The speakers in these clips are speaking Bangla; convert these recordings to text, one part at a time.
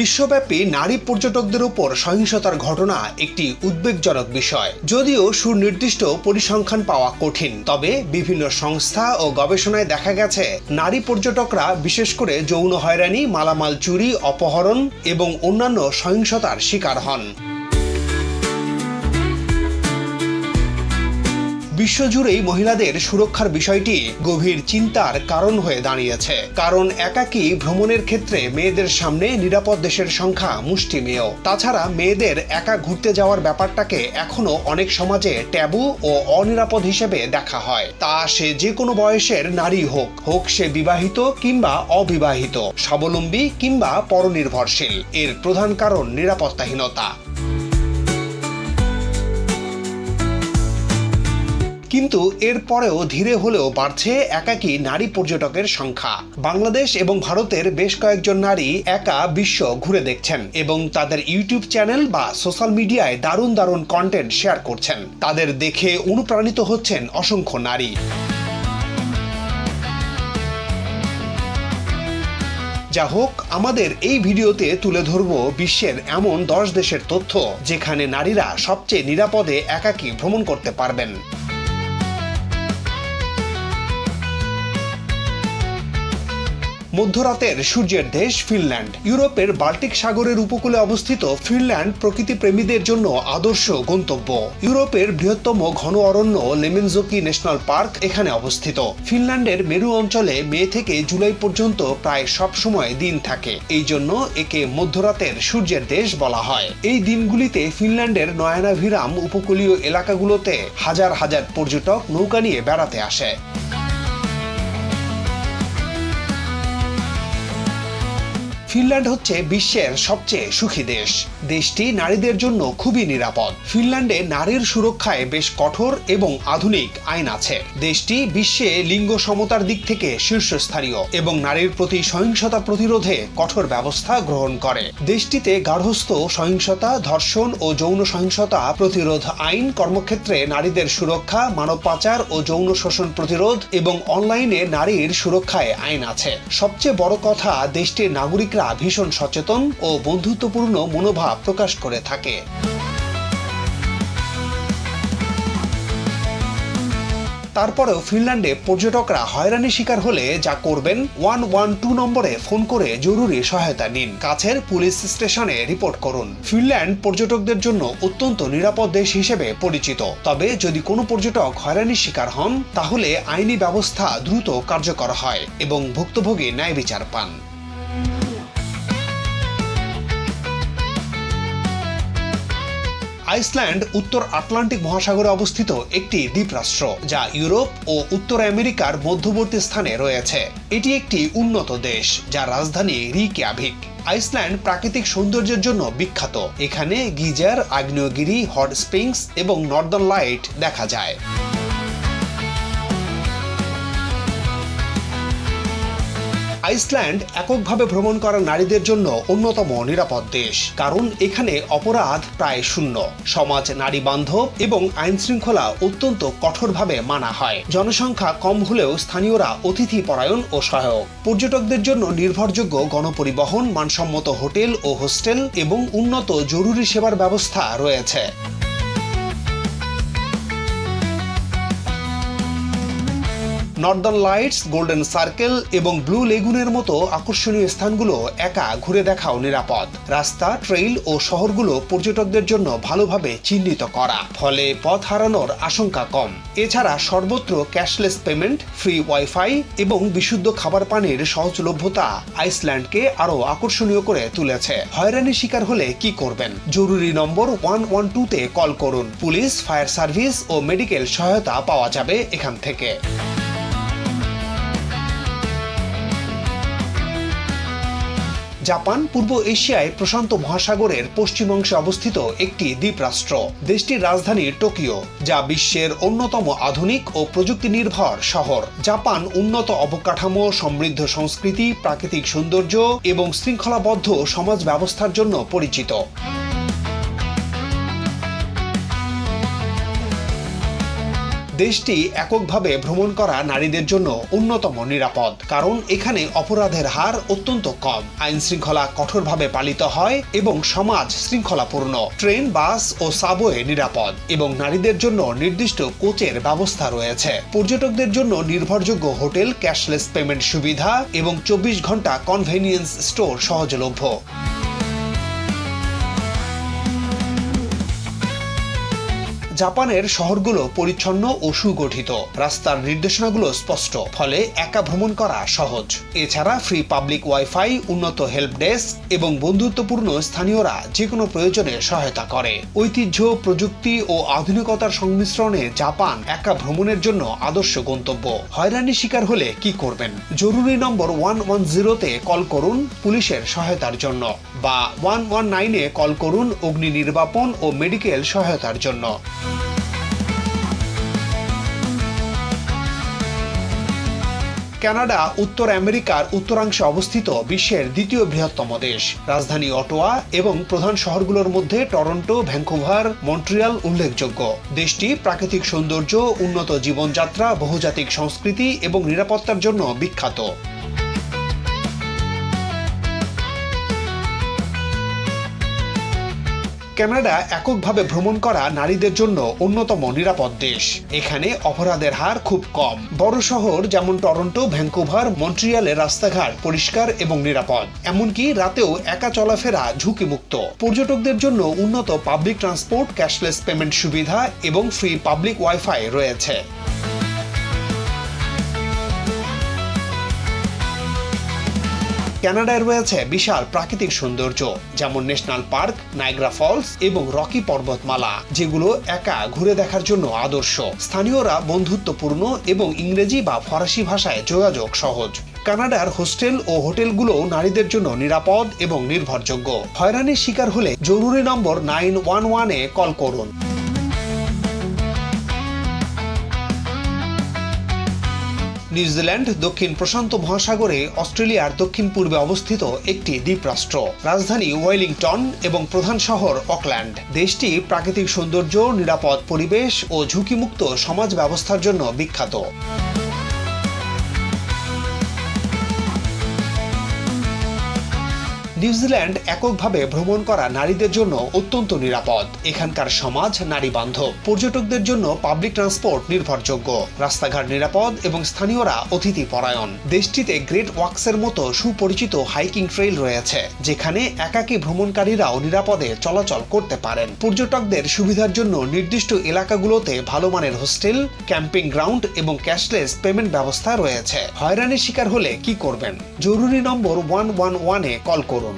বিশ্বব্যাপী নারী পর্যটকদের উপর সহিংসতার ঘটনা একটি উদ্বেগজনক বিষয়। যদিও সুনির্দিষ্ট পরিসংখ্যান পাওয়া কঠিন, তবে বিভিন্ন সংস্থা ও গবেষণায় দেখা গেছে, নারী পর্যটকরা বিশেষ করে যৌন হয়রানি, মালামাল চুরি, অপহরণ এবং অন্যান্য সহিংসতার শিকার হন। বিশ্বজুড়েই মহিলাদের সুরক্ষার বিষয়টি গভীর চিন্তার কারণ হয়ে দাঁড়িয়েছে। কারণ একাকী ভ্রমণের ক্ষেত্রে মেয়েদের সামনে নিরাপদ দেশের সংখ্যা মুষ্টিমেয়। তাছাড়া মেয়েদের একা ঘুরতে যাওয়ার ব্যাপারটাকে এখনও অনেক সমাজে ট্যাবু ও অনিরাপদ হিসেবে দেখা হয়। তা সে যে কোনো বয়সের নারী হোক হোক সে বিবাহিত কিংবা অবিবাহিত, স্বাবলম্বী কিংবা পরনির্ভরশীল, এর প্রধান কারণ নিরাপত্তাহীনতা। কিন্তু এরপরেও ধীরে হলেও বাড়ছে একাকী নারী পর্যটকের সংখ্যা। বাংলাদেশ এবং ভারতের বেশ কয়েকজন নারী একা বিশ্ব ঘুরে দেখছেন এবং তাদের ইউটিউব চ্যানেল বা সোশ্যাল মিডিয়ায় দারুণ দারুণ কন্টেন্ট শেয়ার করছেন। তাদের দেখে অনুপ্রাণিত হচ্ছেন অসংখ্য নারী। যা হোক, আমাদের এই ভিডিওতে তুলে ধরব বিশ্বের এমন দশ দেশের তথ্য, যেখানে নারীরা সবচেয়ে নিরাপদে একাকী ভ্রমণ করতে পারবেন। মধ্যরাতের সূর্যের দেশ ফিনল্যান্ড। ইউরোপের বাল্টিক সাগরের উপকূলে অবস্থিত ফিনল্যান্ড প্রকৃতি প্রেমীদের জন্য আদর্শ গন্তব্য। ইউরোপের বৃহত্তম ঘন অরণ্য লেমেনজোকি ন্যাশনাল পার্ক এখানে অবস্থিত। ফিনল্যান্ডের মেরু অঞ্চলে মে থেকে জুলাই পর্যন্ত প্রায় সব সময় দিন থাকে। এই জন্য একে মধ্যরাতের সূর্যের দেশ বলা হয়। এই দিনগুলিতে ফিনল্যান্ডের নয়নাভিরাম উপকূলীয় এলাকাগুলোতে হাজার হাজার পর্যটক নৌকা নিয়ে বেড়াতে আসে। ফিনল্যান্ড হচ্ছে বিশ্বের সবচেয়ে সুখী দেশ। দেশটি নারীদের জন্য খুবই নিরাপদ। ফিনল্যান্ডে নারীর সুরক্ষায় বেশ কঠোর এবং আধুনিক আইন আছে। দেশটি বিশ্বে লিঙ্গ সমতার দিক থেকে শীর্ষস্থানীয় এবং নারীর প্রতি সহিংসতা প্রতিরোধে কঠোর ব্যবস্থা গ্রহণ করে। দেশটিতে গার্হস্থ সহিংসতা, ধর্ষণ ও যৌন সহিংসতা প্রতিরোধ আইন কর্মক্ষেত্রে নারীদের সুরক্ষা মানব পাচার ও যৌন শোষণ প্রতিরোধ এবং অনলাইনে নারীর সুরক্ষায় আইন আছে। সবচেয়ে বড় কথা, দেশটির নাগরিকরা ভীষণ সচেতন ও বন্ধুত্বপূর্ণ মনোভাব প্রকাশ করে থাকে। তারপরেও ফিনল্যান্ডে পর্যটকরা হয়রানি শিকার হলে যা করবেন, ওয়ান ওয়ান টু নম্বরে ফোন করে জরুরি সহায়তা নিন। কাছের পুলিশ স্টেশনে রিপোর্ট করুন। ফিনল্যান্ড পর্যটকদের জন্য অত্যন্ত নিরাপদ দেশ হিসেবে পরিচিত। তবে যদি কোনো পর্যটক হয়রানির শিকার হন, তাহলে আইনি ব্যবস্থা দ্রুত কার্যকর হয় এবং ভুক্তভোগী ন্যায় বিচার পান। আইসল্যান্ড উত্তর আটলান্টিক মহাসাগরে অবস্থিত একটি দ্বীপরাষ্ট্র, যা ইউরোপ ও উত্তর আমেরিকার মধ্যবর্তী স্থানে রয়েছে। এটি একটি উন্নত দেশ, যার রাজধানী রিক্যাভিক আইসল্যান্ড প্রাকৃতিক সৌন্দর্যের জন্য বিখ্যাত। এখানে গিজার, আগ্নেয়গিরি, হট স্প্রিংস এবং নর্দার্ন লাইট দেখা যায়। আইসল্যান্ড এককভাবে ভ্রমণ করা নারীদের জন্য অন্যতম নিরাপদ দেশ, কারণ এখানে অপরাধ প্রায় শূন্য। সমাজ নারী বান্ধব এবং আইন শৃঙ্খলা অত্যন্ত কঠোরভাবে মানা হয়। জনসংখ্যা কম হলেও স্থানীয়রা অতিথি পরায়ণ ও সহায়ক। পর্যটকদের জন্য নির্ভরযোগ্য গণপরিবহন, মানসম্মত হোটেল ও হোস্টেল এবং উন্নত জরুরি সেবার ব্যবস্থা রয়েছে। নর্দার্ন লাইটস গোল্ডেন সার্কেল এবং ব্লু লেগুনের মতো আকর্ষণীয় স্থানগুলো একা ঘুরে দেখাও নিরাপদ। রাস্তা ট্রেইল ও শহরগুলো পর্যটকদের জন্য ভালোভাবে চিহ্নিত করা। ফলে পথ হারানোর আশঙ্কা কম। এছাড়া সর্বত্র ক্যাশলেস পেমেন্ট ফ্রি ওয়াইফাই এবং বিশুদ্ধ খাবার পানির সহজলভ্যতা আইসল্যান্ডকে আরও আকর্ষণীয় করে তুলেছে। হয়রানি শিকার হলে কি করবেন? জরুরি নম্বর ওয়ান ওয়ান টুতে কল করুন। পুলিশ ফায়ার সার্ভিস ও মেডিকেল সহায়তা পাওয়া যাবে এখান থেকে। জাপান, পূর্ব এশিয়ায় প্রশান্ত মহাসাগরের পশ্চিম অংশে অবস্থিত একটি দ্বীপরাষ্ট্র। দেশটির রাজধানী টোকিও, যা বিশ্বের অন্যতম আধুনিক ও প্রযুক্তি নির্ভর শহর। জাপান উন্নত অবকাঠামো, সমৃদ্ধ সংস্কৃতি, প্রাকৃতিক সৌন্দর্য এবং শৃঙ্খলাবদ্ধ সমাজ ব্যবস্থার জন্য পরিচিত। দেশটি এককভাবে ভ্রমণ করা নারীদের জন্য অন্যতম নিরাপদ, কারণ এখানে অপরাধের হার অত্যন্ত কম। আইন শৃঙ্খলা কঠোরভাবে পালিত হয় এবং সমাজ শৃঙ্খলাপূর্ণ, ট্রেন, বাস ও সাবওয়ে নিরাপদ এবং নারীদের জন্য নির্দিষ্ট কোচের ব্যবস্থা রয়েছে। পর্যটকদের জন্য নির্ভরযোগ্য হোটেল, ক্যাশলেস পেমেন্ট সুবিধা এবং চব্বিশ ঘণ্টা কনভেনিয়েন্স স্টোর সহজলভ্য। জাপানের শহরগুলো পরিচ্ছন্ন ও সুগঠিত। রাস্তার নির্দেশনাগুলো স্পষ্ট, ফলে একা ভ্রমণ করা সহজ। এছাড়া ফ্রি পাবলিক ওয়াইফাই উন্নত হেল্প ডেস্ক এবং বন্ধুত্বপূর্ণ স্থানীয়রা যে কোনো প্রয়োজনে সহায়তা করে। ঐতিহ্য, প্রযুক্তি ও আধুনিকতার সংমিশ্রণে জাপান একা ভ্রমণের জন্য আদর্শ গন্তব্য। হয়রানি শিকার হলে কি করবেন? জরুরি নম্বর ওয়ান ওয়ান জিরোতে কল করুন পুলিশের সহায়তার জন্য। বা ওয়ান ওয়ান নাইনে কল করুন অগ্নি নির্বাপন ও মেডিকেল সহায়তার জন্য। কানাডা, উত্তর আমেরিকার উত্তরাংশে অবস্থিত বিশ্বের দ্বিতীয় বৃহত্তম দেশ। রাজধানী অটোয়া এবং প্রধান শহরগুলোর মধ্যে টরন্টো ভ্যাঙ্কুভার মন্ট্রিয়াল উল্লেখযোগ্য। দেশটি প্রাকৃতিক সৌন্দর্য, উন্নত জীবনযাত্রা, বহুজাতিক সংস্কৃতি এবং নিরাপত্তার জন্য বিখ্যাত। কানাডা এককভাবে ভ্রমণ করা নারীদের জন্য অন্যতম নিরাপদ দেশ। এখানে অপরাধের হার খুব কম। বড় শহর যেমন টরন্টো ভ্যাঙ্কুভার মন্ট্রিয়ালের রাস্তাঘাট পরিষ্কার এবং নিরাপদ। এমনকি রাতেও একা চলাফেরা ঝুঁকিমুক্ত। পর্যটকদের জন্য উন্নত পাবলিক ট্রান্সপোর্ট, ক্যাশলেস পেমেন্ট সুবিধা এবং ফ্রি পাবলিক ওয়াইফাই রয়েছে। কানাডায় রয়েছে বিশাল প্রাকৃতিক সৌন্দর্য, যেমন ন্যাশনাল পার্ক নাইগ্রা ফলস এবং রকি পর্বতমালা, যেগুলো একা ঘুরে দেখার জন্য আদর্শ। স্থানীয়রা বন্ধুত্বপূর্ণ এবং ইংরেজি বা ফরাসি ভাষায় যোগাযোগ সহজ। কানাডার হোস্টেল ও হোটেলগুলো নারীদের জন্য নিরাপদ এবং নির্ভরযোগ্য। হয়রানির শিকার হলে জরুরি নম্বর নাইন ওয়ান ওয়ানে কল করুন। নিউজিল্যান্ড, দক্ষিণ প্রশান্ত মহাসাগরে অস্ট্রেলিয়ার দক্ষিণ পূর্বে অবস্থিত একটি দ্বীপরাষ্ট্র। রাজধানী ওয়েলিংটন এবং প্রধান শহর অকল্যান্ড। দেশটি প্রাকৃতিক সৌন্দর্য, নিরাপদ পরিবেশ ও ঝুঁকিমুক্ত সমাজ ব্যবস্থার জন্য বিখ্যাত। নিউজিল্যান্ড এককভাবে ভ্রমণ করা নারীদের জন্য অত্যন্ত নিরাপদ। এখানকার সমাজ নারী বান্ধব। পর্যটকদের জন্য পাবলিক ট্রান্সপোর্ট নির্ভরযোগ্য। রাস্তাঘাট নিরাপদ এবং স্থানীয়রা অতিথি পরায়ণ। দেশটিতে গ্রেট ওয়াক্সের মতো সুপরিচিত হাইকিং ট্রেইল রয়েছে, যেখানে একাকী ভ্রমণকারীরাও নিরাপদে চলাচল করতে পারেন। পর্যটকদের সুবিধার জন্য নির্দিষ্ট এলাকাগুলোতে ভালো মানের হোস্টেল, ক্যাম্পিং গ্রাউন্ড এবং ক্যাশলেস পেমেন্ট ব্যবস্থা রয়েছে। হয়রানির শিকার হলে কি করবেন? জরুরি নম্বর ওয়ান ওয়ান ওয়ানে কল করুন।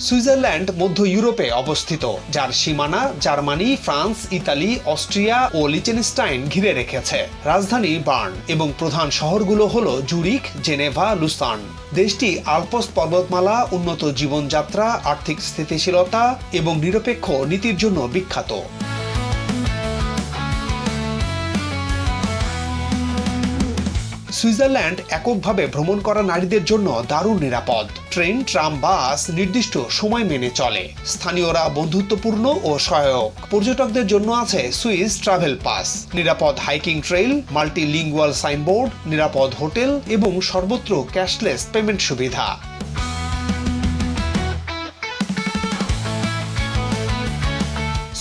সুইজারল্যান্ড মধ্য ইউরোপে অবস্থিত, যার সীমানা জার্মানি, ফ্রান্স, ইতালি, অস্ট্রিয়া ও লিচেনস্টাইন ঘিরে রেখেছে। রাজধানী বার্ন এবং প্রধান শহরগুলো হল জুরিক জেনেভা, লুসান। দেশটি আলপস পর্বতমালা, উন্নত জীবনযাত্রা, আর্থিক স্থিতিশীলতা এবং নিরপেক্ষ নীতির জন্য বিখ্যাত। সুইজারল্যান্ড এককভাবে ভ্রমণ করা নারীদের জন্য দারুণ নিরাপদ। ট্রেন, ট্রাম, বাস নির্দিষ্ট সময় মেনে চলে। স্থানীয়রা বন্ধুত্বপূর্ণ ও সহায়ক। পর্যটকদের জন্য আছে সুইস ট্রাভেল পাস। নিরাপদ হাইকিং ট্রেইল মাল্টিলিঙ্গুয়াল সাইনবোর্ড, নিরাপদ হোটেল এবং সর্বত্র ক্যাশলেস পেমেন্ট সুবিধা।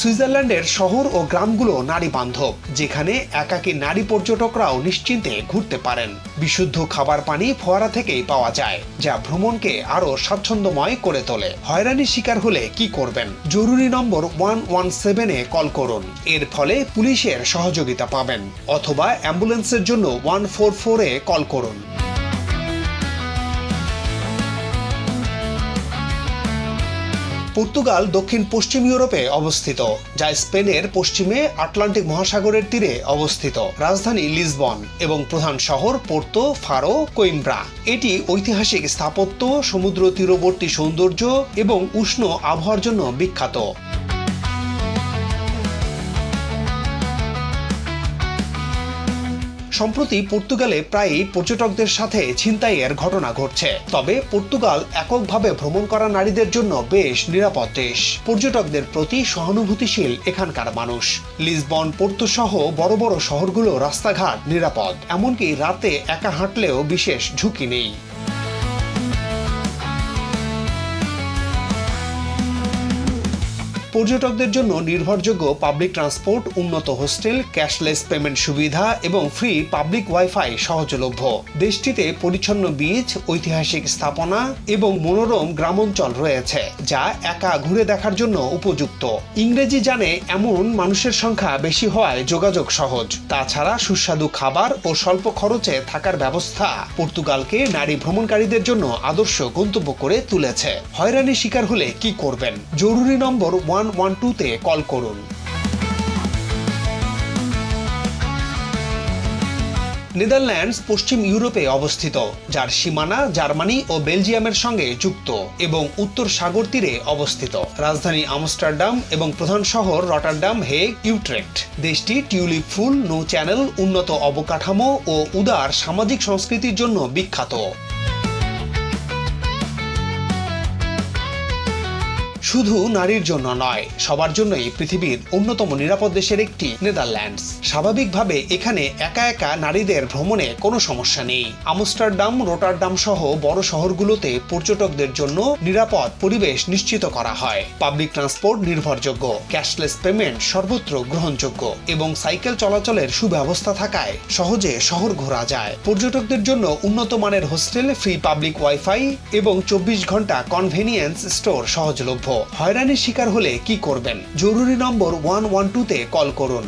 সুইজারল্যান্ডের শহর ও গ্রামগুলো নারী বান্ধব, যেখানে একাকী নারী পর্যটকরাও নিশ্চিন্তে ঘুরতে পারেন। বিশুদ্ধ খাবার পানি ফোয়ারা থেকেই পাওয়া যায়, যা ভ্রমণকে আরও স্বাচ্ছন্দ্যময় করে তোলে। হয়রানির শিকার হলে কি করবেন? জরুরি নম্বর ওয়ান ওয়ান সেভেনে কল করুন। এর ফলে পুলিশের সহযোগিতা পাবেন, অথবা অ্যাম্বুলেন্সের জন্য ওয়ান ফোর ফোরে কল করুন। পর্তুগাল দক্ষিণ পশ্চিম ইউরোপে অবস্থিত, যা স্পেনের পশ্চিমে আটলান্টিক মহাসাগরের তীরে অবস্থিত। রাজধানী লিসবন এবং প্রধান শহর পোর্তো ফারো কোইম্ব্রা। এটি ঐতিহাসিক স্থাপত্য, সমুদ্র তীরবর্তী সৌন্দর্য এবং উষ্ণ আবহাওয়ার জন্য বিখ্যাত। সম্প্রতি পর্তুগালে প্রায়ই পর্যটকদের সাথে ছিনতাইয়ের ঘটনা ঘটছে। তবে পর্তুগাল এককভাবে ভ্রমণ করা নারীদের জন্য বেশ নিরাপদ দেশ। পর্যটকদের প্রতি সহানুভূতিশীল এখানকার মানুষ। লিসবন, পোর্তো সহ বড় বড় শহরগুলো রাস্তাঘাট নিরাপদ। এমনকি রাতে একা হাঁটলেও বিশেষ ঝুঁকি নেই। পর্যটকদের জন্য নির্ভরযোগ্য পাবলিক ট্রান্সপোর্ট উন্নত হোস্টেল ক্যাশলেস পেমেন্ট সুবিধা এবং ফ্রি পাবলিক ওয়াইফাই সহজলভ্য। দেশটিতে পরিচ্ছন্ন বীজ ঐতিহাসিক স্থাপনা এবং মনোরম গ্রামাঞ্চল রয়েছে, যা একা ঘুরে দেখার জন্য উপযুক্ত। ইংরেজি জানে এমন মানুষের সংখ্যা বেশি হওয়ায় যোগাযোগ সহজ। তাছাড়া সুস্বাদু খাবার ও স্বল্প খরচে থাকার ব্যবস্থা পর্তুগালকে নারী ভ্রমণকারীদের জন্য আদর্শ গন্তব্য করে তুলেছে। হয়রানি শিকার হলে কি করবেন? জরুরি নম্বর ওয়ান ওয়ান টুতে কল করুন। নেদারল্যান্ডস পশ্চিম ইউরোপে অবস্থিত, যার সীমানা জার্মানি ও বেলজিয়ামের সঙ্গে যুক্ত এবং উত্তর সাগর তীরে অবস্থিত। রাজধানী আমস্টারডাম এবং প্রধান শহর রটারডাম, হেগ, ইউট্রেক্ট। দেশটি টিউলিপ ফুল, নৌ চ্যানেল, উন্নত অবকাঠামো ও উদার সামাজিক সংস্কৃতির জন্য বিখ্যাত। শুধু নারীর জন্য নয়, সবার জন্যই পৃথিবীর অন্যতম নিরাপদ দেশের একটি নেদারল্যান্ডস। স্বাভাবিকভাবে এখানে একা একা নারীদের ভ্রমণে কোনো সমস্যা নেই। আমস্টারডাম, রোটারডাম সহ বড় শহরগুলোতে পর্যটকদের জন্য নিরাপদ পরিবেশ নিশ্চিত করা হয়। পাবলিক ট্রান্সপোর্ট নির্ভরযোগ্য, ক্যাশলেস পেমেন্ট সর্বত্র গ্রহণযোগ্য এবং সাইকেল চলাচলের সুব্যবস্থা থাকায় সহজে শহর ঘোরা যায়। পর্যটকদের জন্য উন্নত মানের হোস্টেল, ফ্রি পাবলিক ওয়াইফাই এবং চব্বিশ ঘণ্টা কনভেনিয়েন্স স্টোর সহজলভ্য। হয়রানির শিকার হলে কি করবেন? জরুরি নম্বর ওয়ান ওয়ান টুতে কল করুন।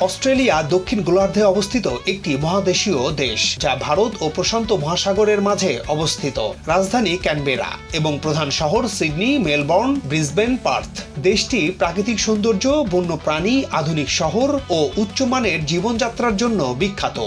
অস্ট্রেলিয়া দক্ষিণ গোলার্ধে অবস্থিত একটি মহাদেশীয় দেশ, যা ভারত ও প্রশান্ত মহাসাগরের মাঝে অবস্থিত। রাজধানী ক্যানবেরা এবং প্রধান শহর সিডনি, মেলবোর্ন, ব্রিসবেন, পার্থ। দেশটি প্রাকৃতিক সৌন্দর্য, বন্যপ্রাণী, আধুনিক শহর ও উচ্চমানের জীবনযাত্রার জন্য বিখ্যাত।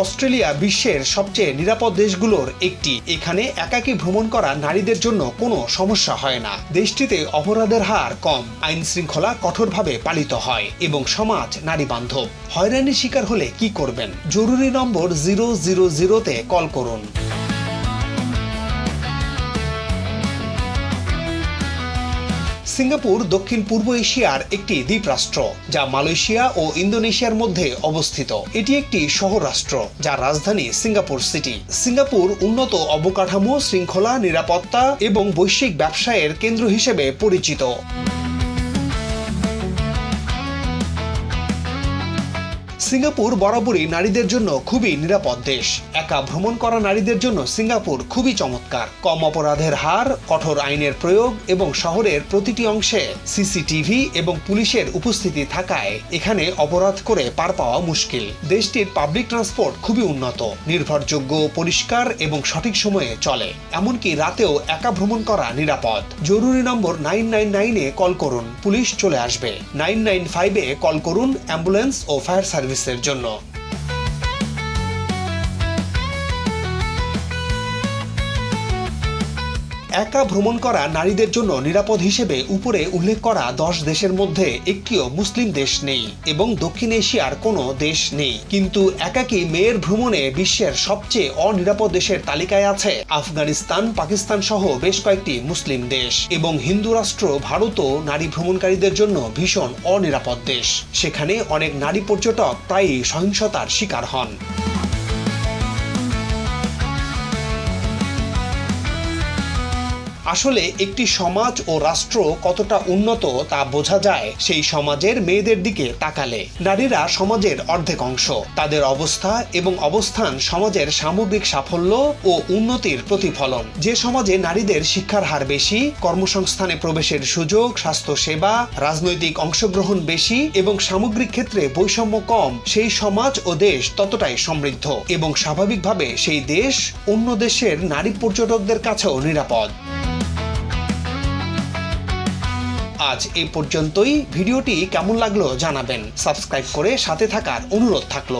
অস্ট্রেলিয়া বিশ্বের সবচেয়ে নিরাপদ দেশগুলোর একটি। এখানে একাকী ভ্রমণ করা নারীদের জন্য কোনো সমস্যা হয় না। দেশটিতে অপরাধের হার কম আইন শৃঙ্খলা কঠোরভাবে পালিত হয় এবং সমাজ নারী বান্ধব হয়রানির শিকার হলে কি করবেন? জরুরি নম্বর জিরো জিরো জিরোতে কল করুন। সিঙ্গাপুর, দক্ষিণ পূর্ব এশিয়ার একটি দ্বীপরাষ্ট্র, যা মালয়েশিয়া ও ইন্দোনেশিয়ার মধ্যে অবস্থিত। এটি একটি শহর রাষ্ট্র যার রাজধানী সিঙ্গাপুর সিটি। সিঙ্গাপুর উন্নত অবকাঠামো, শৃঙ্খলা, নিরাপত্তা এবং বৈশ্বিক ব্যবসায়ের কেন্দ্র হিসেবে পরিচিত। সিঙ্গাপুর বরাবরই নারীদের জন্য খুবই নিরাপদ দেশ। একা ভ্রমণ করা নারীদের জন্য সিঙ্গাপুর খুবই চমৎকার। কম অপরাধের হার, কঠোর আইনের প্রয়োগ এবং শহরের প্রতিটি অংশে সিসিটিভি এবং পুলিশের উপস্থিতি থাকায় এখানে অপরাধ করে পার পাওয়া মুশকিল। দেশটির পাবলিক ট্রান্সপোর্ট খুবই উন্নত, নির্ভরযোগ্য, পরিষ্কার এবং সঠিক সময়ে চলে। এমনকি রাতেও একা ভ্রমণ করা নিরাপদ। জরুরি নম্বর নাইন নাইন নাইনে কল করুন, পুলিশ চলে আসবে। নাইন নাইন ফাইভে কল করুন, অ্যাম্বুলেন্স ও ফায়ার সার্ভিসের জন্য একা ভ্রমণ করা নারীদের জন্য নিরাপদ হিসেবে উপরে উল্লেখ করা দশ দেশের মধ্যে একটিও মুসলিম দেশ নেই এবং দক্ষিণ এশিয়ার কোনো দেশ নেই। কিন্তু একাকী মেয়ের ভ্রমণে বিশ্বের সবচেয়ে অনিরাপদ দেশের তালিকায় আছে আফগানিস্তান, পাকিস্তান সহ বেশ কয়েকটি মুসলিম দেশ এবং হিন্দু রাষ্ট্র ভারতও নারী ভ্রমণকারীদের জন্য ভীষণ অনিরাপদ দেশ। সেখানে অনেক নারী পর্যটক প্রায়ই সহিংসতার শিকার হন। আসলে একটি সমাজ ও রাষ্ট্র কতটা উন্নত তা বোঝা যায় সেই সমাজের মেয়েদের দিকে তাকালে। নারীরা সমাজের অর্ধেক অংশ। তাদের অবস্থা এবং অবস্থান সমাজের সামগ্রিক সাফল্য ও উন্নতির প্রতিফলন। যে সমাজে নারীদের শিক্ষার হার বেশি, কর্মসংস্থানে প্রবেশের সুযোগ স্বাস্থ্য সেবা রাজনৈতিক অংশগ্রহণ বেশি এবং সামগ্রিক ক্ষেত্রে বৈষম্য কম, সেই সমাজ ও দেশ ততটাই সমৃদ্ধ এবং স্বাভাবিকভাবে সেই দেশ অন্য দেশের নারী পর্যটকদের কাছেও নিরাপদ। আজ এই পর্যন্তই। ভিডিওটি কেমন লাগল জানাবেন। সাবস্ক্রাইব করে সাথে থাকার অনুরোধ থাকল।